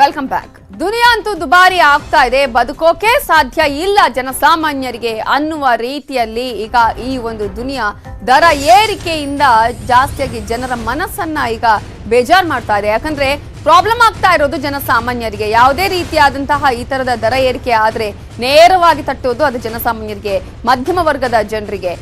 Welcome back ದುನಿಯಾ ಅಂತೂ ದುಬಾರಿ ಆಗ್ತಾ ಇದೆ. ಬದುಕೋಕೆ ಸಾಧ್ಯ ಇಲ್ಲ ಜನಸಾಮಾನ್ಯರಿಗೆ ಅನ್ನುವ ರೀತಿಯಲ್ಲಿ ಈಗ ಈ ಒಂದು ದುನಿಯಾ ದರ ಏರಿಕೆಯಿಂದ ಜಾಸ್ತಿಯಾಗಿ ಜನರ ಮನಸ್ಸನ್ನ ಈಗ ಬೇಜಾರ್ ಮಾಡ್ತಾ ಇದೆ. ಯಾಕಂದ್ರೆ ಪ್ರಾಬ್ಲಮ್ ಆಗ್ತಾ ಇರೋದು ಜನಸಾಮಾನ್ಯರಿಗೆ. ಯಾವುದೇ ರೀತಿಯಾದಂತಹ ಈ ತರದ ದರ ಏರಿಕೆ ಆದ್ರೆ ನೇರವಾಗಿ ತಟ್ಟುವುದು ಅದು ಜನಸಾಮಾನ್ಯರಿಗೆ, ಮಧ್ಯಮ ವರ್ಗದ ಜನರಿಗೆ.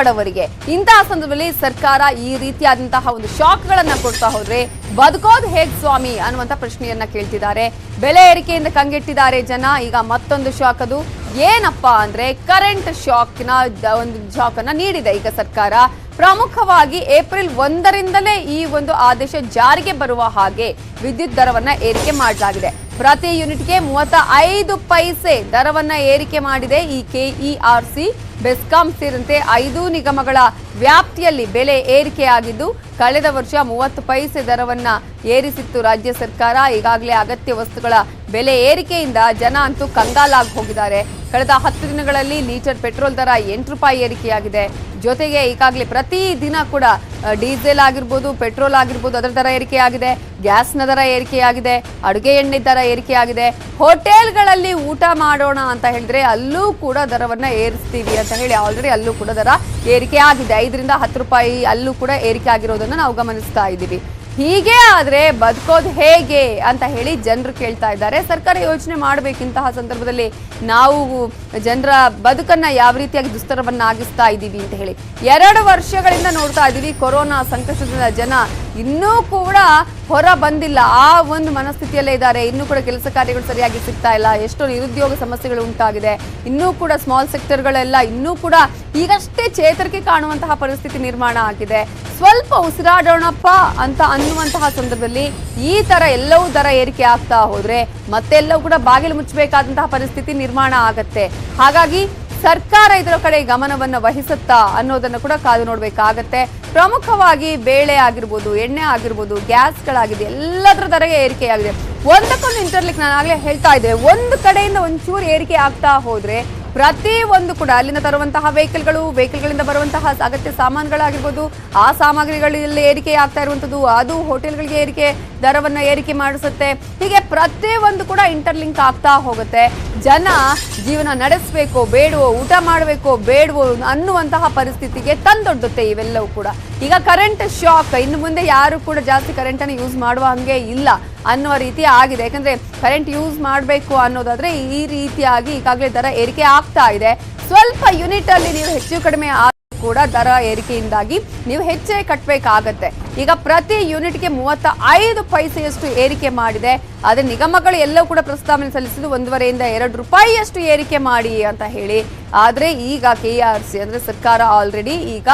ಬಡವರಿಗೆ ಇಂತಹ ಸಂದರ್ಭದಲ್ಲಿ ಸರ್ಕಾರ ಈ ರೀತಿಯಾದಂತಹ ಒಂದು ಶಾಕ್ ಗಳನ್ನ ಕೊಡ್ತಾ ಹೋದ್ರೆ ಬದುಕೋದು ಹೇಗ್ ಸ್ವಾಮಿ ಅನ್ನುವಂತ ಪ್ರಶ್ನೆಯನ್ನ ಕೇಳ್ತಿದ್ದಾರೆ. ಬೆಲೆ ಏರಿಕೆಯಿಂದ ಕಂಗೆಟ್ಟಿದ್ದಾರೆ ಜನ, ಈಗ ಮತ್ತೊಂದು ಶಾಕ್ ಅದು. ಏನಪ್ಪಾ ಅಂದ್ರೆ ಕರೆಂಟ್ ಶಾಕ್ನ ಒಂದು ಶಾಕ್ ಅನ್ನ ನೀಡಿದೆ ಈಗ ಸರ್ಕಾರ. ಪ್ರಮುಖವಾಗಿ ಏಪ್ರಿಲ್ ಒಂದರಿಂದಲೇ ಈ ಒಂದು ಆದೇಶ ಜಾರಿಗೆ ಬರುವ ಹಾಗೆ ವಿದ್ಯುತ್ ದರವನ್ನ ಏರಿಕೆ ಮಾಡಲಾಗಿದೆ. ಪ್ರತಿ ಯೂನಿಟ್ಗೆ ಮೂವತ್ತ ಐದು ಪೈಸೆ ದರವನ್ನ ಏರಿಕೆ ಮಾಡಿದೆ ಈ ಕೆಇಆರ್ಸಿ ಬೆಸ್ಕಾಂ ಸೇರಿದಂತೆ ಐದು ನಿಗಮಗಳ ವ್ಯಾಪ್ತಿಯಲ್ಲಿ ಬೆಲೆ ಏರಿಕೆಯಾಗಿದ್ದು, ಕಳೆದ ವರ್ಷ ಮೂವತ್ತು ಪೈಸೆ ದರವನ್ನ ಏರಿಸಿತ್ತು ರಾಜ್ಯ ಸರ್ಕಾರ. ಈಗಾಗಲೇ ಅಗತ್ಯ ವಸ್ತುಗಳ ಬೆಲೆ ಏರಿಕೆಯಿಂದ ಜನ ಅಂತೂ ಕಂಗಾಲಾಗಿ ಹೋಗಿದ್ದಾರೆ. ಕಳೆದ ಹತ್ತು ದಿನಗಳಲ್ಲಿ ಲೀಟರ್ ಪೆಟ್ರೋಲ್ ದರ ಎಂಟು ರೂಪಾಯಿ ಏರಿಕೆಯಾಗಿದೆ. ಜೊತೆಗೆ ಈಗಾಗಲೇ ಪ್ರತಿ ದಿನ ಕೂಡ ಡೀಸೆಲ್ ಆಗಿರ್ಬೋದು, ಪೆಟ್ರೋಲ್ ಆಗಿರ್ಬೋದು, ಅದರ ದರ ಏರಿಕೆಯಾಗಿದೆ. ಗ್ಯಾಸ್ನ ದರ ಏರಿಕೆಯಾಗಿದೆ. ಅಡುಗೆ ಎಣ್ಣೆ ದರ ಏರಿಕೆಯಾಗಿದೆ. ಹೋಟೆಲ್ಗಳಲ್ಲಿ ಊಟ ಮಾಡೋಣ ಅಂತ ಹೇಳಿದ್ರೆ ಅಲ್ಲೂ ಕೂಡ ದರವನ್ನು ಏರಿಸ್ತೀವಿ ಅಂತ ಹೇಳಿ ಆಲ್ರೆಡಿ ಅಲ್ಲೂ ಕೂಡ ದರ ಏರಿಕೆ ಆಗಿದೆ ಐದರಿಂದ ಹತ್ತು ರೂಪಾಯಿ ಅಲ್ಲೂ ಕೂಡ ಏರಿಕೆ ಆಗಿರೋದನ್ನು ನಾವು ಗಮನಿಸ್ತಾ ಇದ್ದೀವಿ. ಹೀಗೆ ಆದ್ರೆ ಬದುಕೋದು ಹೇಗೆ ಅಂತ ಹೇಳಿ ಜನರು ಕೇಳ್ತಾ ಇದ್ದಾರೆ. ಸರ್ಕಾರ ಯೋಚನೆ ಮಾಡಬೇಕಿಂತಹ ಸಂದರ್ಭದಲ್ಲಿ ನಾವು ಜನರ ಬದುಕನ್ನ ಯಾವ ರೀತಿಯಾಗಿ ದುಸ್ತರವನ್ನಾಗಿಸ್ತಾ ಇದ್ದೀವಿ ಅಂತ ಹೇಳಿ. ಎರಡು ವರ್ಷಗಳಿಂದ ನೋಡ್ತಾ ಇದ್ದೀವಿ ಕೊರೋನಾ ಸಂಕಷ್ಟದಿಂದ ಜನ ಇನ್ನೂ ಕೂಡ ಹೊರ ಬಂದಿಲ್ಲ. ಆ ಒಂದು ಮನಸ್ಥಿತಿಯಲ್ಲೇ ಇದ್ದಾರೆ. ಇನ್ನೂ ಕೂಡ ಕೆಲಸ ಕಾರ್ಯಗಳು ಸರಿಯಾಗಿ ಸಿಗ್ತಾ ಇಲ್ಲ. ಎಷ್ಟೋ ನಿರುದ್ಯೋಗ ಸಮಸ್ಯೆಗಳು ಉಂಟಾಗಿದೆ. ಇನ್ನೂ ಕೂಡ ಸ್ಮಾಲ್ ಸೆಕ್ಟರ್ಗಳೆಲ್ಲ ಇನ್ನೂ ಕೂಡ ಈಗಷ್ಟೇ ಚೇತರಿಕೆ ಕಾಣುವಂತಹ ಪರಿಸ್ಥಿತಿ ನಿರ್ಮಾಣ ಆಗಿದೆ. ಸ್ವಲ್ಪ ಉಸಿರಾಡೋಣಪ್ಪ ಅಂತ ಅನ್ನುವಂತಹ ಸಂದರ್ಭದಲ್ಲಿ ಈ ತರ ಎಲ್ಲವೂ ದರ ಏರಿಕೆ ಆಗ್ತಾ ಹೋದ್ರೆ ಮತ್ತೆಲ್ಲವೂ ಕೂಡ ಬಾಗಿಲು ಮುಚ್ಚಬೇಕಾದಂತಹ ಪರಿಸ್ಥಿತಿ ನಿರ್ಮಾಣ ಆಗತ್ತೆ. ಹಾಗಾಗಿ ಸರ್ಕಾರ ಇದರ ಕಡೆ ಗಮನವನ್ನು ವಹಿಸುತ್ತಾ ಅನ್ನೋದನ್ನು ಕೂಡ ಕಾದು ನೋಡ್ಬೇಕಾಗತ್ತೆ. ಪ್ರಮುಖವಾಗಿ ಬೇಳೆ ಆಗಿರ್ಬೋದು, ಎಣ್ಣೆ ಆಗಿರ್ಬೋದು, ಗ್ಯಾಸ್ಗಳಾಗಿದೆ, ಎಲ್ಲದರ ದರ ಏರಿಕೆಯಾಗಿದೆ. ಒಂದಕ್ಕೊಂದು ಇಂಟರ್ಲಿಕ್ ನಾನು ಆಗಲೇ ಹೇಳ್ತಾ ಇದ್ದೆ. ಒಂದು ಕಡೆಯಿಂದ ಒಂಚೂರು ಏರಿಕೆ ಆಗ್ತಾ ಹೋದರೆ ಪ್ರತಿ ಒಂದು ಕೂಡ ಅಲ್ಲಿಂದ ತರುವಂತಹ ವೆಹಿಕಲ್ಗಳು ವೆಹಿಕಲ್ಗಳಿಂದ ಬರುವಂತಹ ಅಗತ್ಯ ಸಾಮಾನುಗಳಾಗಿರ್ಬೋದು, ಆ ಸಾಮಗ್ರಿಗಳಲ್ಲಿ ಏರಿಕೆ ಆಗ್ತಾ ಇರುವಂಥದ್ದು, ಅದು ಹೋಟೆಲ್ಗಳಿಗೆ ಏರಿಕೆ ದರವನ್ನ ಏರಿಕೆ ಮಾಡಿಸುತ್ತೆ. ಹೀಗೆ ಪ್ರತಿಯೊಂದು ಕೂಡ ಇಂಟರ್ಲಿಂಕ್ ಆಗ್ತಾ ಹೋಗುತ್ತೆ. ಜನ ಜೀವನ ನಡೆಸಬೇಕು, ಬೇಡವೋ, ಊಟ ಮಾಡಬೇಕು, ಬೇಡವೋ ಅನ್ನುವಂತಹ ಪರಿಸ್ಥಿತಿಗೆ ತಂದೊಡ್ಡುತ್ತೆ ಇವೆಲ್ಲವೂ ಕೂಡ. ಈಗ ಕರೆಂಟ್ ಶಾಕ್ ಇನ್ನು ಮುಂದೆ ಯಾರು ಕೂಡ ಜಾಸ್ತಿ ಕರೆಂಟ್ ಅನ್ನು ಯೂಸ್ ಮಾಡುವ ಹಂಗೆ ಇಲ್ಲ ಅನ್ನುವ ರೀತಿ ಆಗಿದೆ. ಯಾಕಂದ್ರೆ ಕರೆಂಟ್ ಯೂಸ್ ಮಾಡಬೇಕು ಅನ್ನೋದಾದ್ರೆ ಈ ರೀತಿಯಾಗಿ ಈಗಾಗಲೇ ದರ ಏರಿಕೆ ಆಗ್ತಾ ಇದೆ. ಸ್ವಲ್ಪ ಯೂನಿಟ್ ಅಲ್ಲಿ ನೀವು ಹೆಚ್ಚು ಕಡಿಮೆ ಕೂಡ ದರ ಏರಿಕೆಯಿಂದಾಗಿ ನೀವು ಹೆಚ್ಚೇ ಕಟ್ಟಬೇಕಾಗತ್ತೆ ಈಗ ಪ್ರತಿ ಯೂನಿಟ್ಗೆ ಮೂವತ್ತ ಐದು ಪೈಸೆಯಷ್ಟು ಏರಿಕೆ ಮಾಡಿದೆ. ಆದ್ರೆ ನಿಗಮಗಳು ಎಲ್ಲವೂ ಕೂಡ ಪ್ರಸ್ತಾವನೆ ಸಲ್ಲಿಸಿದ್ದು ಒಂದೂವರೆಯಿಂದ ಎರಡು ರೂಪಾಯಿಯಷ್ಟು ಏರಿಕೆ ಮಾಡಿ ಅಂತ ಹೇಳಿ. ಆದ್ರೆ ಈಗ ಕೆ ಆರ್ ಸಿ ಅಂದ್ರೆ ಸರ್ಕಾರ ಆಲ್ರೆಡಿ ಈಗ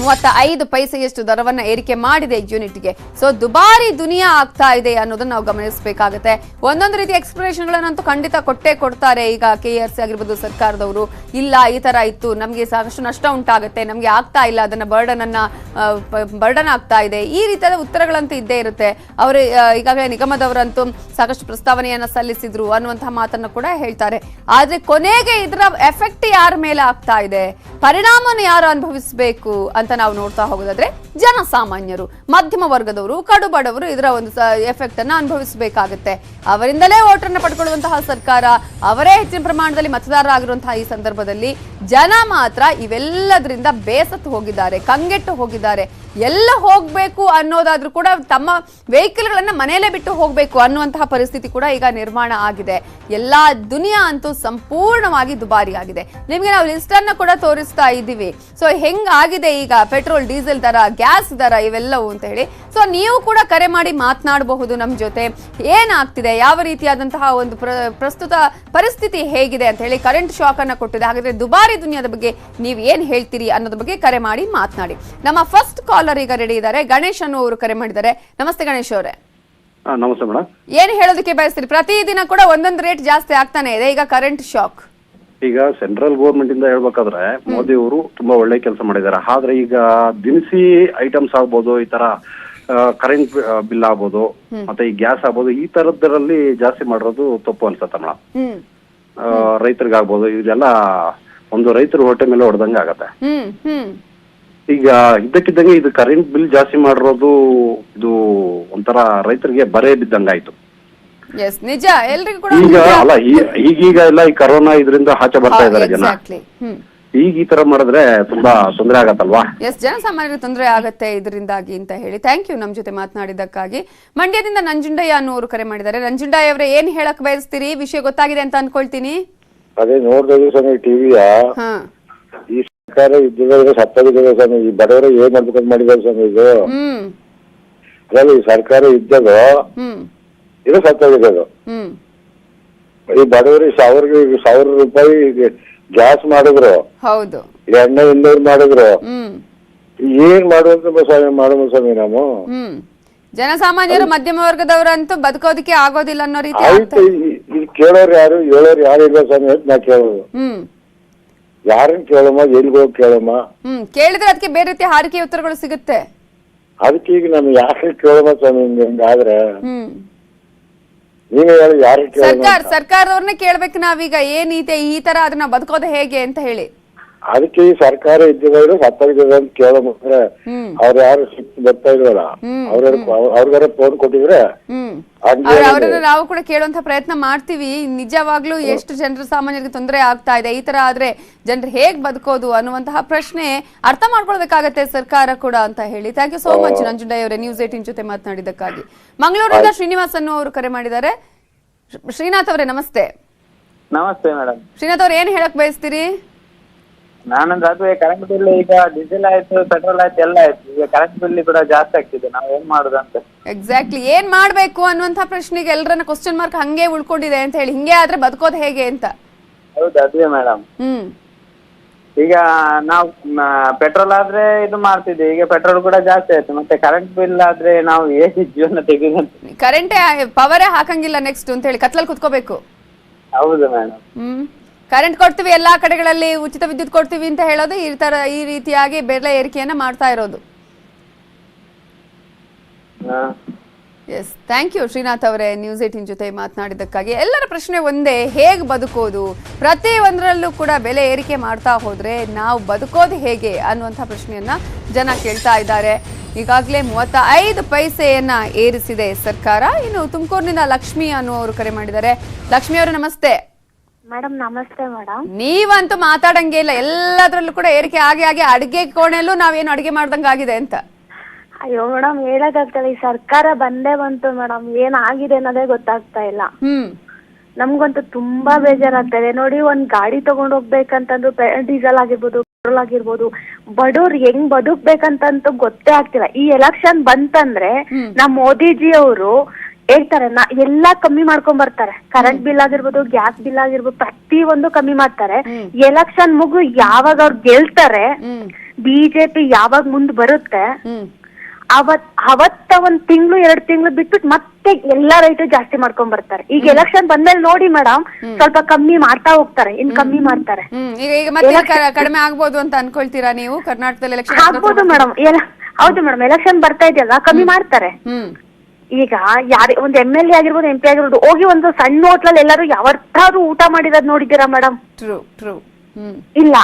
ಮೂವತ್ತ ಐದು ಪೈಸೆಯಷ್ಟು ದರವನ್ನ ಏರಿಕೆ ಮಾಡಿದೆ ಯೂನಿಟ್ಗೆ. ಸೊ ದುಬಾರಿ ದುನಿಯಾ ಆಗ್ತಾ ಇದೆ ಅನ್ನೋದನ್ನ ನಾವು ಗಮನಿಸಬೇಕಾಗುತ್ತೆ. ಒಂದೊಂದು ರೀತಿ ಎಕ್ಸ್ಪ್ಲನೇಷನ್ಗಳನ್ನಂತೂ ಖಂಡಿತ ಕೊಟ್ಟೇ ಕೊಡ್ತಾರೆ ಈಗ ಕೆ ಆರ್ ಸಿ ಆಗಿರ್ಬೋದು ಸರ್ಕಾರದವರು. ಇಲ್ಲ, ಈ ತರ ಇತ್ತು, ನಮಗೆ ಸಾಕಷ್ಟು ನಷ್ಟ ಉಂಟಾಗುತ್ತೆ, ನಮಗೆ ಆಗ್ತಾ ಇಲ್ಲ, ಅದನ್ನ ಬರ್ಡನ್ ಅನ್ನ ಬರ್ಡನ್ ಆಗ್ತಾ ಇದೆ. ಈ ರೀತಿಯಾದ ಉತ್ತರಗಳಂತೂ ಇದ್ದೇ ಇರುತ್ತೆ. ಅವರು ಈಗಾಗಲೇ ನಿಗಮದವರಂತೂ ಸಾಕಷ್ಟು ಪ್ರಸ್ತಾವನೆಯನ್ನ ಸಲ್ಲಿಸಿದ್ರು ಅನ್ನುವಂತಹ ಮಾತನ್ನ ಕೂಡ ಹೇಳ್ತಾರೆ. ಆದ್ರೆ ಕೊನೆಗೆ ಇದರ ಎಫೆಕ್ಟ್ ಯಾರ ಮೇಲೆ ಆಗ್ತಾ ಇದೆ? ಪರಿಣಾಮವನ್ನು ಯಾರು ಅನುಭವಿಸಬೇಕು ಅಂತ ನಾವು ನೋಡ್ತಾ ಹೋಗೋದಾದ್ರೆ ಜನಸಾಮಾನ್ಯರು. ಮಧ್ಯಮ ವರ್ಗದವರು ಕಡುಬಡವರು ಇದರ ಒಂದು ಎಫೆಕ್ಟ್ ಅನ್ನು ಅನುಭವಿಸಬೇಕಾಗುತ್ತೆ. ಅವರಿಂದಲೇ ಓಟನ್ನ ಪಡ್ಕೊಳ್ಳುವಂತಹ ಸರ್ಕಾರ, ಅವರೇ ಹೆಚ್ಚಿನ ಪ್ರಮಾಣದಲ್ಲಿ ಮತದಾರರಾಗಿರುವಂತಹ ಈ ಸಂದರ್ಭದಲ್ಲಿ ಜನ ಮಾತ್ರ ಇವೆಲ್ಲದರಿಂದ ಬೇಸತ್ತು ಹೋಗಿದ್ದಾರೆ, ಕಂಗೆಟ್ಟು ಹೋಗಿದ್ದಾರೆ. ಎಲ್ಲ ಹೋಗಬೇಕು ಅನ್ನೋದಾದ್ರೂ ಕೂಡ ತಮ್ಮ ವೆಹಿಕಲ್ಗಳನ್ನು ಮನೆಯಲ್ಲೇ ಬಿಟ್ಟು ಹೋಗಬೇಕು ಅನ್ನುವಂತಹ ಪರಿಸ್ಥಿತಿ ಕೂಡ ಈಗ ನಿರ್ಮಾಣ ಆಗಿದೆ. ಎಲ್ಲಾ ದುನಿಯಾ ಅಂತೂ ಸಂಪೂರ್ಣವಾಗಿ ದುಬಾರಿ ಆಗಿದೆ ನಿಮಗೆ ನಾವು ಲಿಸ್ಟ್ ಅನ್ನ ಕೂಡ ತೋರಿಸ್ತಾ ಇದ್ದೀವಿ. ಸೊ ಹೆಂಗಾಗಿದೆ ಈಗ ಪೆಟ್ರೋಲ್, ಡೀಸೆಲ್ ದರ, ಗ್ಯಾಸ್ ದರ ಇವೆಲ್ಲವೂ ಅಂತ ಹೇಳಿ. ಸೊ ನೀವು ಕೂಡ ಕರೆ ಮಾಡಿ ಮಾತನಾಡಬಹುದು ನಮ್ಮ ಜೊತೆ. ಏನಾಗ್ತಿದೆ? ಯಾವ ರೀತಿಯಾದಂತಹ ಒಂದು ಪ್ರ- ಪ್ರಸ್ತುತ ಪರಿಸ್ಥಿತಿ ಹೇಗಿದೆ ಅಂತ ಹೇಳಿ ಕರೆಂಟ್ ಶಾಕ್ ಅನ್ನು ಕೊಟ್ಟಿದೆ. ಹಾಗಾದ್ರೆ ದುಬಾರಿ ದುನಿಯಾದ ಬಗ್ಗೆ ನೀವು ಏನು ಹೇಳ್ತೀರಿ ಅನ್ನೋದ್ರ ಬಗ್ಗೆ ಕರೆ ಮಾಡಿ ಮಾತನಾಡಿ. ನಮ್ಮ ಫಸ್ಟ್ ಕಾಲರ್ ಈಗ ರೆಡಿ ಇದ್ದಾರೆ. ಗಣೇಶ್ ಅನ್ನುವರು ಕರೆ ಮಾಡಿದ್ದಾರೆ. ನಮಸ್ತೆ ಗಣೇಶ್ ಅವರೇ. ನಮಸ್ತೆ ಮೇಡಮ್ ಏನ್ ಹೇಳೋದಕ್ಕೆ ಬಯಸ್ತೀರಿ? ಪ್ರತಿದಿನ ಕೂಡ ಒಂದೊಂದು ರೇಟ್ ಜಾಸ್ತಿ ಆಗ್ತಾನೆ ಇದೆ. ಈಗ ಕರೆಂಟ್ ಶಾಕ್ ಈಗ ಸೆಂಟ್ರಲ್ ಗೌರ್ಮೆಂಟ್ ಇಂದ ಹೇಳ್ಬೇಕಾದ್ರೆ ಮೋದಿ ಅವರು ತುಂಬಾ ಒಳ್ಳೆ ಕೆಲಸ ಮಾಡಿದ್ದಾರೆ. ಆದ್ರೆ ಈಗ ದಿನಸಿ ಐಟಮ್ಸ್ ಆಗ್ಬೋದು ಈ ತರ ಕರೆಂಟ್ ಬಿಲ್ ಆಗ್ಬೋದು ಮತ್ತೆ ಈ ಗ್ಯಾಸ್ ಆಗ್ಬೋದು ಈ ತರದ್ರಲ್ಲಿ ಜಾಸ್ತಿ ಮಾಡಿರೋದು ತಪ್ಪು ಅನ್ಸತ್ತೆ ಮೇಡಮ್ ರೈತರಿಗಾಗ್ಬೋದು ಇದೆಲ್ಲ ಒಂದು ರೈತರ ಹೊಟ್ಟೆ ಮೇಲೆ ಹೊಡೆದಂಗೆ ಆಗತ್ತೆ. ಈಗ ಇದ್ದಕ್ಕಿದ್ದಂಗೆ ಇದು ಕರೆಂಟ್ ಬಿಲ್ ಜಾಸ್ತಿ ಮಾಡಿರೋದು ಇದು ಒಂಥರ ರೈತರಿಗೆ ಬರೇ ಬಿದ್ದಂಗಾಯ್ತು ಎಸ್ ನಿಜ. ಎಲ್ರಿಗೂ ಕೂಡ ಈಗ ಅಲ್ಲ ಈಗೀಗ ಎಲ್ಲ ಈ ಕರೋನಾ ಇದರಿಂದ ಆಚೆ ಬರ್ತಾ ಇದಾರೆ ಜನ. Exactly hmm. ಈಗ ಈ ತರ ಮಾಡಿದ್ರೆ ತುಂಬಾ ತೊಂದರೆ ಆಗತ್ತಲ್ವಾ? ಎಸ್ ಜನಸಾಮಾನ್ಯರಿಗೆ ತೊಂದರೆ ಆಗತ್ತೆ ಇದರಿಂದಾಗಿ ಅಂತ ಹೇಳಿ. ಥ್ಯಾಂಕ್ ಯು ನಮ್ಮ ಜೊತೆ ಮಾತನಾಡಿದ್ದಕ್ಕಾಗಿ. ಮಂಡ್ಯದಿಂದ ನಂಜುಂಡಯ್ಯ ಅನ್ನೋರು ಕರೆ ಮಾಡಿದ್ದಾರೆ. ನಂಜುಂಡಯ್ಯ ಅವರೇ ಏನ್ ಹೇಳಕ್ ಬಯಸ್ತೀರಿ? ವಿಷಯ ಗೊತ್ತಾಗಿದೆ ಅಂತ ಅನ್ಕೊಳ್ತೀನಿ. ಅದೇ ನೋಡಿದ್ರೆ ಸ್ವಾಮಿ ಟಿವಿಯ ಹಾ. ಈ ಸರ್ಕಾರ ಇದ್ದಿದ್ರೆ ಸತ್ತೋಗಿದ್ದಾರೆ ಸ್ವಾಮಿ ಈ ಬಡವರು ಏನ್ ಮಾಡ್ಬೇಕಂತ ಮಾಡಿದ್ದಾರೆ ಸ್ವಾಮಿ ಇದು? ಹ್ಮ್. ಅದ್ರಲ್ಲಿ ಈ ಸರ್ಕಾರ ಇದ್ದಾಗ ಹ್ಮ್. ಇದು ಸತ್ತಾಗಿದೆ ಅದು ಹ್ಮ್. ಈ ಬಡವರಿಗೆ ಸಾವಿರ ಸಾವಿರ ರೂಪಾಯಿ ಗ್ಯಾಸ್ ಮಾಡಿದ್ರು. ಹೌದು. ಎಣ್ಣೆ ಇನ್ನೂರು ಮಾಡಿದ್ರು. ಹ್ಮ್. ಏನ್ ಮಾಡುವಂತ ಸ್ವಾಮಿ ಮಾಡುವ ಸ್ವಾಮಿ ನಾವು? ಹ್ಮ್. ಜನಸಾಮಾನ್ಯರು ಮಧ್ಯಮ ವರ್ಗದವರಂತೂ ಬದುಕೋದಕ್ಕೆ ಆಗೋದಿಲ್ಲ ಅನ್ನೋ ರೀತಿ ಆಯ್ತು ಆಗ್ತಾ ಇದೆ. ಈ- ಈ ಕೇಳೋರು ಯಾರು ಹೇಳೋರು ಯಾರು ಇಲ್ಲ ಸ್ವಾಮಿ ಅಂತ ನಾ ಕೇಳೋದು. ಹ್ಮ್. ಯಾರನ್ನ ಕೇಳಮ್ಮ ಎಲ್ಗ್ ಹೋಗಿ ಕೇಳಮ್ಮ ಹ್ಮ್ ಕೇಳಿದ್ರೆ ಅದಕ್ಕೆ ಬೇರೆ ರೀತಿ ಹಾರಿಕೆ ಉತ್ತರಗಳು ಸಿಗುತ್ತೆ. ಅದಕ್ಕೆ ಈಗ ನಾನು ಯಾರು ಕೇಳಮ್ಮ ಸ್ವಾಮಿ ಹಿಂಗ್ ಹಿಂಗಾದ್ರೆ ಹ್ಮ್. ನೀವೇ ಹೇಳಿ ಯಾರಿಗೆ ಕೇಳಮ್ಮ ಸರ್ಕಾರ ಸರ್ಕಾರದವ್ರನ್ನೇ ಕೇಳ್ಬೇಕು ನಾವೀಗ. ಏನೈತೆ ಈ ತರ ಅದನ್ನ ಬದುಕೋದು ಹೇಗೆ ಅಂತ ಹೇಳಿ. ಅದಕ್ಕೆ ಈ ಸರ್ಕಾರ ಇದ್ದಿದ್ರೆ ಸತ್ತಾಗಿದೆ ಅಂತ ಹ್ಮ್. ಅವ್ರು ಯಾರು ಸಿಕ್ತು ಬರ್ತಾ ಇಲ್ವಲ್ಲ? ಹ್ಮ್, ಅವ್ರ ಅವ್ರಿಗಾರ ಫೋನ್ ಕೊಟ್ಟಿದ್ರೆ. ಅವರನ್ನ ನಾವು ಕೂಡ ಕೇಳುವಂತ ಪ್ರಯತ್ನ ಮಾಡ್ತೀವಿ. ನಿಜವಾಗ್ಲೂ ಎಷ್ಟು ಜನರ ಸಾಮಾನ್ಯರಿಗೆ ತೊಂದರೆ ಆಗ್ತಾ ಇದೆ. ಈ ತರ ಆದ್ರೆ ಜನರು ಹೇಗ್ ಬದುಕೋದು ಅನ್ನುವಂತಹ ಪ್ರಶ್ನೆ ಅರ್ಥ ಮಾಡ್ಕೊಳ್ಬೇಕಾಗತ್ತೆ ಸರ್ಕಾರ ಕೂಡ ಅಂತ ಹೇಳಿ. Thank you so much Nanjundaiah ಅವರೇ. ನ್ಯೂಸ್ ಏಟಿನ್ ಜೊತೆ ಮಾತನಾಡಿದ್ದಕ್ಕಾಗಿ. ಮಂಗಳೂರಿಂದ ಶ್ರೀನಿವಾಸ್ ಅನ್ನು ಅವರು ಕರೆ ಮಾಡಿದ್ದಾರೆ. ಶ್ರೀನಾಥ್ ಅವರೇ ನಮಸ್ತೆ. ನಮಸ್ತೆ ಮೇಡಮ್ ಶ್ರೀನಾಥ್ ಅವ್ರ ಏನ್ ಹೇಳಕ್ ಬಯಸ್ತೀರಿ? ನಾನಂದ್ರೆ ಅದು ಕರೆಂಟ್ ಬಿಲ್ ಈಗ ಡೀಸೆಲ್ ಆಯ್ತು ಪೆಟ್ರೋಲ್ ಆಯ್ತು ಎಲ್ಲ ಆಯ್ತು. ಈಗ ಕರೆಂಟ್ ಬಿಲ್ ಕೂಡ ಜಾಸ್ತಿ ಆಗ್ತಿದೆ. ನಾವು ಏನ್ ಮಾಡುದು ಅಂತ. ಎಕ್ಸಾಕ್ಟ್ಲಿ ಏನ್ ಮಾಡ್ಬೇಕು ಅನ್ನುವಂತ ಪ್ರಶ್ನೆಗೆ ಎಲ್ಲರನ್ನ ಕ್ವಶನ್ ಮಾರ್ಕ್ ಹಂಗೆ ಉಳ್ಕೊಂಡಿದೆ ಅಂತ ಹೇಳಿ. ಹಿಂಗೆ ಆದ್ರೆ ಬದುಕೋದು ಹೇಗೆ ಅಂತ? ಹೌದು ಅದೇ ಮೇಡಮ್ ಹ್ಮ್. ಈಗ ನಾವು ಪೆಟ್ರೋಲ್ ಆದ್ರೆ ಇದು ಮಾಡ್ತಿದ್ದೆ ಈಗ ಪೆಟ್ರೋಲ್ ಕೂಡ ಜಾಸ್ತಿ ಆಯ್ತು. ಮತ್ತೆ ಕರೆಂಟ್ ಬಿಲ್ ಆದ್ರೆ ನಾವು ಹೇಗೆ ಜೀವನ ತೆಗೆದಂತ ಕರೆಂಟೇ ಪವರೇ ಹಾಕಂಗಿಲ್ಲ ನೆಕ್ಸ್ಟ್ ಅಂತ ಹೇಳಿ ಕತ್ಲಲ್ಲಿ ಕುತ್ಕೋಬೇಕು. ಹೌದು ಮೇಡಮ್ ಹ್ಮ್. ಕರೆಂಟ್ ಕೊಡ್ತೀವಿ ಎಲ್ಲಾ ಕಡೆಗಳಲ್ಲಿ ಉಚಿತ ವಿದ್ಯುತ್ ಕೊಡ್ತೀವಿ ಅಂತ ಹೇಳೋದು ಈ ತರ ಈ ರೀತಿಯಾಗಿ ಬೆಲೆ ಏರಿಕೆಯನ್ನ ಮಾಡ್ತಾ ಇರೋದು. ಎಸ್ ಥ್ಯಾಂಕ್ ಯು ಶ್ರೀನಾಥ್ ಅವರೇ ನ್ಯೂಸ್ ಏಟಿನ್ ಜೊತೆ ಮಾತನಾಡಿದ್ದಕ್ಕಾಗಿ. ಎಲ್ಲರ ಪ್ರಶ್ನೆ ಒಂದೇ ಹೇಗೆ ಬದುಕೋದು? ಪ್ರತಿ ಒಂದರಲ್ಲೂ ಕೂಡ ಬೆಲೆ ಏರಿಕೆ ಮಾಡ್ತಾ ಹೋದ್ರೆ ನಾವು ಬದುಕೋದು ಹೇಗೆ ಅನ್ನುವಂಥ ಪ್ರಶ್ನೆಯನ್ನ ಜನ ಕೇಳ್ತಾ ಇದ್ದಾರೆ. ಈಗಾಗಲೇ ಮೂವತ್ತ ಐದು ಪೈಸೆಯನ್ನ ಏರಿಸಿದೆ ಸರ್ಕಾರ. ಇನ್ನು ತುಮಕೂರಿನಿಂದ ಲಕ್ಷ್ಮಿ ಅನ್ನುವರು ಕರೆ ಮಾಡಿದ್ದಾರೆ. ಲಕ್ಷ್ಮಿ ಅವರು ನಮಸ್ತೆ. ಮೇಡಮ್ ನಮಸ್ತೆ ಮೇಡಮ್ ನೀವಂತೂ ಮಾತಾಡಂಗೆ ಇಲ್ಲ. ಎಲ್ಲದ್ರಲ್ಲೂ ಕೂಡ ಏರಿಕೆ ಆಗಿ ಆಗಿ ಅಡಿಗೆ ಕೋಣೆಲ್ಲೂ ನಾವೇನು ಅಡಿಗೆ ಮಾಡ್ದಂಗಾಗಿದೆ ಅಂತ. ಅಯ್ಯೋ ಮೇಡಮ್ ಹೇಳಕ್ಕಾಗ್ತಲ್ಲ ಈ ಸರ್ಕಾರ ಬಂದೇ ಬಂತು ಮೇಡಮ್ ಏನಾಗಿದೆ ಅನ್ನೋದೇ ಗೊತ್ತಾಗ್ತಾ ಇಲ್ಲ. ಹ್ಮ್. ನಮ್ಗಂತೂ ತುಂಬಾ ಬೇಜಾರಾಗ್ತದೆ. ನೋಡಿ ಒಂದ್ ಗಾಡಿ ತಗೊಂಡ್ ಹೋಗ್ಬೇಕಂತಂದ್ರು ಡೀಸೆಲ್ ಆಗಿರ್ಬೋದು ಪೆಟ್ರೋಲ್ ಆಗಿರ್ಬೋದು. ಬಡವ್ರು ಹೆಂಗ್ ಬದುಕ್ಬೇಕಂತಂತೂ ಗೊತ್ತೇ ಆಗ್ತಿಲ್ಲ. ಈ ಎಲೆಕ್ಷನ್ ಬಂತಂದ್ರೆ ನಮ್ ಮೋದಿಜಿ ಅವರು ಹೇಳ್ತಾರೆ ನಾ ಎಲ್ಲಾ ಕಮ್ಮಿ ಮಾಡ್ಕೊಂಡ್ ಬರ್ತಾರೆ. ಕರೆಂಟ್ ಬಿಲ್ ಆಗಿರ್ಬೋದು ಗ್ಯಾಸ್ ಬಿಲ್ ಆಗಿರ್ಬೋದು ಪ್ರತಿ ಒಂದು ಕಮ್ಮಿ ಮಾಡ್ತಾರೆ. ಎಲೆಕ್ಷನ್ ಮುಗು ಯಾವಾಗ ಅವ್ರು ಗೆಲ್ತಾರೆ ಬಿಜೆಪಿ ಯಾವಾಗ ಮುಂದ್ ಬರುತ್ತೆ ಅವತ್ ಅವತ್ತ ಒಂದ್ ತಿಂಗಳು ಎರಡ್ ತಿಂಗಳು ಬಿಟ್ಬಿಟ್ಟು ಮತ್ತೆ ಎಲ್ಲಾ ರೈಟ್ ಜಾಸ್ತಿ ಮಾಡ್ಕೊಂಡ್ ಬರ್ತಾರೆ. ಈಗ ಎಲೆಕ್ಷನ್ ಬಂದ್ಮೇಲೆ ನೋಡಿ ಮೇಡಮ್ ಸ್ವಲ್ಪ ಕಮ್ಮಿ ಮಾಡ್ತಾ ಹೋಗ್ತಾರೆ ಇನ್ ಕಮ್ಮಿ ಮಾಡ್ತಾರೆ. ಈಗ ಈಗ ಮತ್ತೆ ಕಡಿಮೆ ಆಗ್ಬೋದು ಅಂತ ಅನ್ಕೊಳ್ತೀರಾ ನೀವು? ಕರ್ನಾಟಕದಲ್ಲಿ ಆಗ್ಬೋದು ಮೇಡಮ್ ಹೌದು ಮೇಡಮ್ ಎಲೆಕ್ಷನ್ ಬರ್ತಾ ಇದೆಯಲ್ಲ ಕಮ್ಮಿ ಮಾಡ್ತಾರೆ. ಈಗ ಯಾರ ಒಂದ್ ಎಂ ಎಲ್ ಎ ಆಗಿರ್ಬೋದು ಎಂ ಪಿ ಆಗಿರ್ಬೋದು ಹೋಗಿ ಒಂದು ಸಣ್ಣ ಹೋಟ್ಲಲ್ಲಿ ಎಲ್ಲರೂ ಯಾವತ್ತಾದ್ರೂ ಊಟ ಮಾಡಿರೋದ್ ನೋಡಿದ್ದೀರಾ ಮೇಡಮ್ ಟ್ರೂ ಟ್ರೂ ಇಲ್ಲ.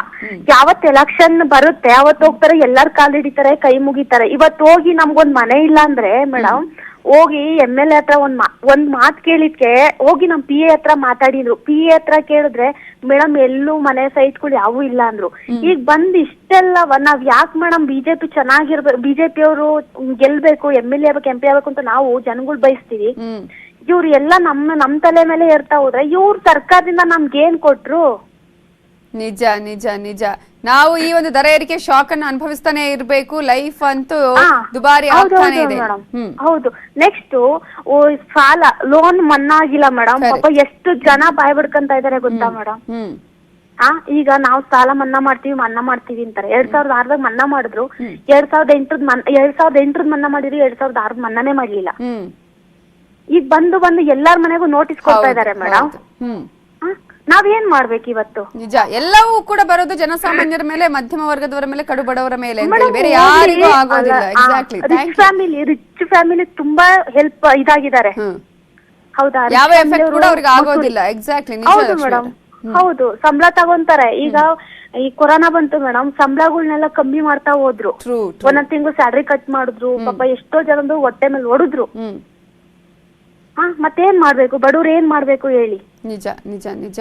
ಯಾವತ್ ಎಲೆಕ್ಷನ್ ಬರುತ್ತೆ ಅವತ್ ಹೋಗ್ತಾರೆ ಎಲ್ಲಾರ್ ಕಾಲ್ ಹಿಡಿತಾರೆ ಕೈ ಮುಗಿತಾರೆ. ಇವತ್ ಹೋಗಿ ನಮ್ಗೊಂದ್ ಮನೆ ಇಲ್ಲ ಅಂದ್ರೆ ಮೇಡಮ್ ಹೋಗಿ ಎಂ ಎಲ್ ಎ ಹತ್ರ ಒಂದ್ ಮಾ ಒಂದ್ ಮಾತ್ ಕೇಳಿದ್ಕೆ ಹೋಗಿ ನಮ್ ಪಿ ಎ ಹತ್ರ ಮಾತಾಡಿದ್ರು. ಪಿ ಎ ಹತ್ರ ಕೇಳಿದ್ರೆ ಮೇಡಮ್ ಎಲ್ಲೂ ಮನೆ ಸೈಟ್ಗಳು ಯಾವೂ ಇಲ್ಲ ಅಂದ್ರು. ಈಗ ಬಂದ್ ಇಷ್ಟೆಲ್ಲ ನಾವ್ ಯಾಕೆ ಮೇಡಮ್ ಬಿಜೆಪಿ ಚೆನ್ನಾಗಿರ್ಬೇಕು ಬಿಜೆಪಿ ಅವರು ಗೆಲ್ಬೇಕು ಎಂ ಎಲ್ ಎ ಆಗ್ಬೇಕು ಎಂ ಪಿ ಆಗ್ಬೇಕು ಅಂತ ನಾವು ಜನಗಳು ಬಯಸ್ತೀವಿ. ಇವ್ರು ಎಲ್ಲ ನಮ್ಮ ನಮ್ ತಲೆ ಮೇಲೆ ಇರ್ತಾ ಹೋದ್ರೆ ಇವ್ರ ಸರ್ಕಾರದಿಂದ ನಮ್ಗೆ ಏನ್ ಕೊಟ್ರು? ನಿಜ ನಿಜ ನಿಜ. ನಾವು ಈ ಒಂದು ದರ ಏರಿಕೆ ಶಾಕ್ ಅನ್ನು ಅನುಭವಿಸ್ತಾನೆ ಇರಬೇಕು. ಲೈಫ್ ಅಂತೂ ದುಬಾರಿ ಆಗ್ತಾನೆ ಇದೆ. ಹೌದು. ನೆಕ್ಸ್ಟ್ ಸಾಲ ಲೋನ್ ಮನ್ನಾ ಆಗಿಲ್ಲ ಮೇಡಮ್. ಪಾಪ ಎಷ್ಟು ಜನ ಬಾಯ್ ಬಿಡ್ಕಂತ ಇದಾರೆ ಗೊತ್ತಾ ಮೇಡಮ್ ಆ ಈಗ ನಾವು ಸಾಲ ಮನ್ನಾ ಮಾಡ್ತೀವಿ ಮನ್ನಾ ಮಾಡ್ತೀವಿ ಅಂತಾರೆ. ಎರಡ್ ಸಾವಿರದ ಆರ್ದಾಗ ಮನ್ನಾ ಮಾಡಿದ್ರು. ಎರಡ್ ಸಾವಿರದ ಎಂಟರದ್ ಮನ್ ಎರಡ್ ಸಾವಿರದ ಎಂಟ್ರದ್ ಮನ್ನಾ ಮಾಡಿದ್ರು ಎರಡ್ ಸಾವಿರದ ಆರ್ ಮನ್ನಾನೇ ಮಾಡ್ಲಿಲ್ಲ. ಈಗ ಬಂದು ಬಂದು ಎಲ್ಲಾರ್ ಮನೆಗೂ ನೋಟಿಸ್ ಕೊಡ್ತಾ ಇದಾರೆ ಮೇಡಮ್ ನಾವೇನ್ ಮಾಡ್ಬೇಕು ಇವತ್ತು? ನಿಜ. ಎಲ್ಲವೂ ಕೂಡ ಬರೋದು ಜನಸಾಮಾನ್ಯರ ಮೇಲೆ ಮಧ್ಯಮ ವರ್ಗದವರ ಮೇಲೆ ಕಡು ಬಡವರ ಮೇಲೆ ಅಂತ ಹೇಳಿ. ಬೇರೆ ಯಾರಿಗೂ ಆಗೋದಿಲ್ಲ. ಅಲ್ಲ, ಎಕ್ಸಾಕ್ಟ್ಲಿ ಆ, ರಿಚ್ ಫ್ಯಾಮಿಲಿ ರಿಚ್ ಫ್ಯಾಮಿಲಿ ತುಂಬಾ ಹೆಲ್ಪ್ ಇದಾಗಿದ್ದಾರೆ. ಹ್ಮ್. ಹೌದಾ? ಯಾವ ರಿಚ್ ಎಫೆಕ್ಟ್ ಕೂಡ ಅವ್ರು ಅವ್ರಿಗೆ ಮಕ್ಕಳು- ಆಗೋದಿಲ್ಲ. ಎಕ್ಸಾಕ್ಟ್ಲಿ ನಿಜ ಹೌದು ಲಕ್ಷ್ಮಿ ಮೇಡಮ್ ಅವ್ರೆ. ಹೌದು. ಸಂಬಳ ತಗೊಂತಾರೆ. ಈಗ ಈ ಕೊರೋನಾ ಬಂತು ಮೇಡಮ್ ಸಂಬಳಗಳನ್ನೆಲ್ಲ ಕಮ್ಮಿ ಮಾಡ್ತಾ ಹೋದ್ರು. ಒಂದೊಂದ್ ತಿಂಗಳು ಸ್ಯಾಲ್ರಿ ಕಟ್ ಮಾಡಿದ್ರು. ಪಾಪ ಎಷ್ಟೋ ಜನರು ಹೊಟ್ಟೆ ಮೇಲೆ ಹೊಡೆದ್ರು ಹ್ಮ್. ಹಾ ಮತ್ತೇನ್ ಮಾಡ್ಬೇಕು? ಬಡವ್ರು ಏನ್ ಮಾಡ್ಬೇಕು ಹೇಳಿ? ನಿಜ ನಿಜ ನಿಜ.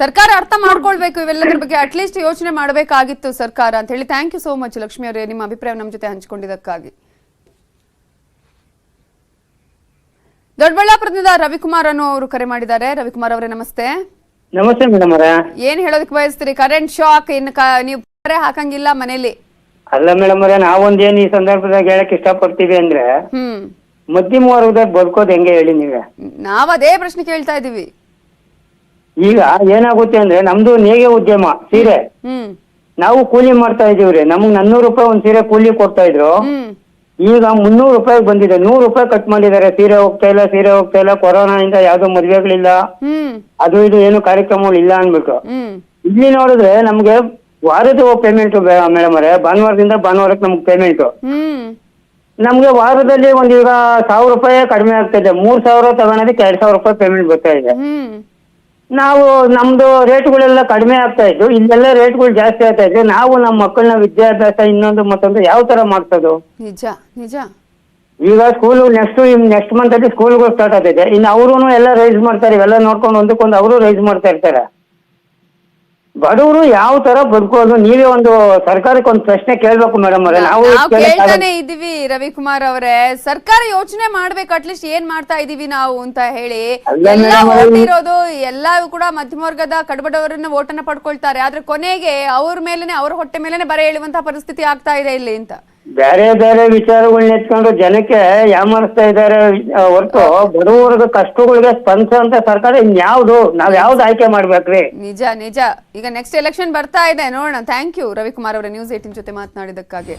ಸರ್ಕಾರ ಅರ್ಥ ಮಾಡ್ಕೊಳ್ಬೇಕು ಇವೆಲ್ಲದ್ರ ಬಗ್ಗೆ ಅಟ್ಲೀಸ್ಟ್ ಯೋಚನೆ ಮಾಡಬೇಕಾಗಿತ್ತು ಸರ್ಕಾರ ಅಂತ ಹೇಳಿ. Thank you so much Lakshmi ಅವರೇ. ನಿಮ್ಮ ಅಭಿಪ್ರಾಯ ನಮ್ಮ ಜೊತೆ ಹಂಚಿಕೊಂಡಿದ್ದಕ್ಕಾಗಿ. ದೊಡ್ಡಬಳ್ಳಾಪುರದಿಂದ ರವಿಕುಮಾರ್ ಅನ್ನು ಅವರು ಕರೆ ಮಾಡಿದ್ದಾರೆ. ರವಿಕುಮಾರ್ ಅವರೇ ನಮಸ್ತೆ. ನಮಸ್ತೆ ಮೇಡಮ್ ಏನ್ ಹೇಳೋದಕ್ಕೆ ಬಯಸ್ತೀರಿ? ಕರೆಂಟ್ ಶಾಕ್ ಇನ್ನು ನೀವು ಹಾಕಂಗಿಲ್ಲ ಮನೇಲಿ. ಅಲ್ಲ ಮೇಡಮ್ ಅವರೇ ನಾವೊಂದೇನ್ ಈ ಸಂದರ್ಭದಾಗ ಹೇಳಕ್ ಇಷ್ಟಪಡ್ತೀವಿ ಅಂದ್ರೆ ಮಧ್ಯಮ ವರ್ಗದಾಗ ಬದುಕೋದು ಹೆಂಗೆ ಹೇಳಿ ನೀವೇ? ನಾವ್ ಅದೇ ಪ್ರಶ್ನೆ ಕೇಳ್ತಾ ಇದೀವಿ ಈಗ ಏನಾಗುತ್ತೆ ಅಂದ್ರೆ ನಮ್ದು ನೇಗೆ ಉದ್ಯಮ ಸೀರೆ. ಹ್ಮ್ ನಾವು ಕೂಲಿ ಮಾಡ್ತಾ ಇದೀವ್ರಿ ನಮ್ಗೆ ನಾನ್ನೂರು ರೂಪಾಯಿ ಒಂದ್ ಸೀರೆ ಕೂಲಿ ಕೊಡ್ತಾ ಇದ್ರು. ಹ್ಮ್. ಈಗ ಮುನ್ನೂರು ರೂಪಾಯಿ ಬಂದಿದೆ. ನೂರು ರೂಪಾಯಿ ಕಟ್ ಮಾಡಿದ್ದಾರೆ. ಸೀರೆ ಹೋಗ್ತಾ ಇಲ್ಲ ಸೀರೆ ಹೋಗ್ತಾ ಇಲ್ಲ ಇಂದ ಯಾವ್ದು ಮದ್ವೆಗಳಿಲ್ಲ. ಹ್ಮ್. ಅದು ಇದು ಏನು ಕಾರ್ಯಕ್ರಮಗಳು ಇಲ್ಲ ಅನ್ಬಿಟ್ಟು ಹ್ಮ್. ಇಲ್ಲಿ ನೋಡಿದ್ರೆ ನಮ್ಗೆ ವಾರದ ಪೇಮೆಂಟ್ ಮೇಡಮ್ ಅವರೇ. ಭಾನುವಾರದಿಂದ ಭಾನುವಾರಕ್ಕೆ ನಮ್ಗೆ ಪೇಮೆಂಟ್ ಹ್ಮ್. ನಮ್ಗೆ ವಾರದಲ್ಲಿ ಒಂದ್ ಈಗ ಸಾವಿರ ರೂಪಾಯಿ ಕಡಿಮೆ ಆಗ್ತಾ ಇದೆ. ಮೂರ್ ಸಾವಿರ ತಗೊಳೋದಕ್ಕೆ ಎರಡ್ ಸಾವಿರ ರೂಪಾಯಿ ಪೇಮೆಂಟ್ ಬರ್ತಾ ಇದೆ. ಹ್ಮ್. ನಾವು ನಮ್ದು ರೇಟ್ಗಳೆಲ್ಲ ಕಡಿಮೆ ಆಗ್ತಾ ಇದ್ದು ಇಲ್ಲೆಲ್ಲ ರೇಟ್ಗಳು ಜಾಸ್ತಿ ಆಗ್ತಾ ಇದ್ರೆ ನಾವು ನಮ್ಮ ಮಕ್ಕಳನ್ನ ವಿದ್ಯಾಭ್ಯಾಸ ಇನ್ನೊಂದು ಮತ್ತೊಂದು ಯಾವ ತರ ಮಾಡ್ಸೋದು? ನಿಜ ನಿಜ. ಈಗ ಸ್ಕೂಲ್ ನೆಕ್ಸ್ಟ್ ನೆಕ್ಸ್ಟ್ ಮಂತ್ ಅಲ್ಲಿ ಸ್ಕೂಲ್ಗಳು ಸ್ಟಾರ್ಟ್ ಆಗ್ತಿದೆ ಇನ್ನು ಅವರು ಎಲ್ಲ ರೈಸ್ ಮಾಡ್ತಾರೆ ಇವೆಲ್ಲ ನೋಡ್ಕೊಂಡು ಒಂದಕ್ಕೊಂದು ಅವರು ರೈಸ್ ಮಾಡ್ತಾ ಇರ್ತಾರೆ. ಬಡವರು ಯಾವ ತರ ಬದುಕೋದು? ನೀವೇ ಒಂದು ಸರ್ಕಾರಕ್ಕೆ ಒಂದು ಪ್ರಶ್ನೆ ಕೇಳ್ಬೇಕು ಮೇಡಮ್ ಅವರೇ. ನಾವು. ಕೇಳ್ತಾನೆ ಇದೀವಿ ರವಿಕುಮಾರ್ ಅವರೇ. ಸರ್ಕಾರ ಯೋಚನೆ ಮಾಡ್ಬೇಕು ಅಟ್ಲೀಸ್ಟ್ ಏನ್ ಮಾಡ್ತಾ ಇದೀವಿ ನಾವು ಅಂತ ಹೇಳಿ. ಅಲ್ಲ ಎಲ್ಲ madam ಅವ್ರೆ, ಓಟ್ ಇರೋದು ಎಲ್ಲವೂ ಕೂಡ ಮಧ್ಯಮ ವರ್ಗದ ಕಡಬಡವರನ್ನ ಓಟನ್ನ ಪಡ್ಕೊಳ್ತಾರೆ. ಆದ್ರೆ ಕೊನೆಗೆ ಅವ್ರ ಮೇಲೆನೆ ಅವ್ರ ಹೊಟ್ಟೆ ಮೇಲೆನೆ ಬರೆ ಹೇಳುವಂತ ಪರಿಸ್ಥಿತಿ ಆಗ್ತಾ ಇದೆ ಇಲ್ಲಿ ಅಂತ. ಬೇರೆ ಬೇರೆ ವಿಚಾರಗಳನ್ನ ಎತ್ಕೊಂಡು ಜನಕ್ಕೆ ಯಾಮಾರಿಸ್ತಾ ಇದ್ದಾರೆ ಹೊರತು ಬಡವರ್ಗ ಕಷ್ಟಗಳಿಗೆ ಸ್ಪಂದಿಸುವಂತ ಸರ್ಕಾರ ಇನ್ಯಾವ್ದು? ನಾವ್ ಯಾವ್ದು ಆಯ್ಕೆ ಮಾಡ್ಬೇಕ್ರಿ? ನಿಜ ನಿಜ. ಈಗ ನೆಕ್ಸ್ಟ್ ಎಲೆಕ್ಷನ್ ಬರ್ತಾ ಇದೆ, ನೋಡೋಣ. ಥ್ಯಾಂಕ್ ಯು ರವಿಕುಮಾರ್ ಅವರ ನ್ಯೂಸ್ ಏಟಿನ್ ಜೊತೆ ಮಾತನಾಡಿದಕ್ಕಾಗಿ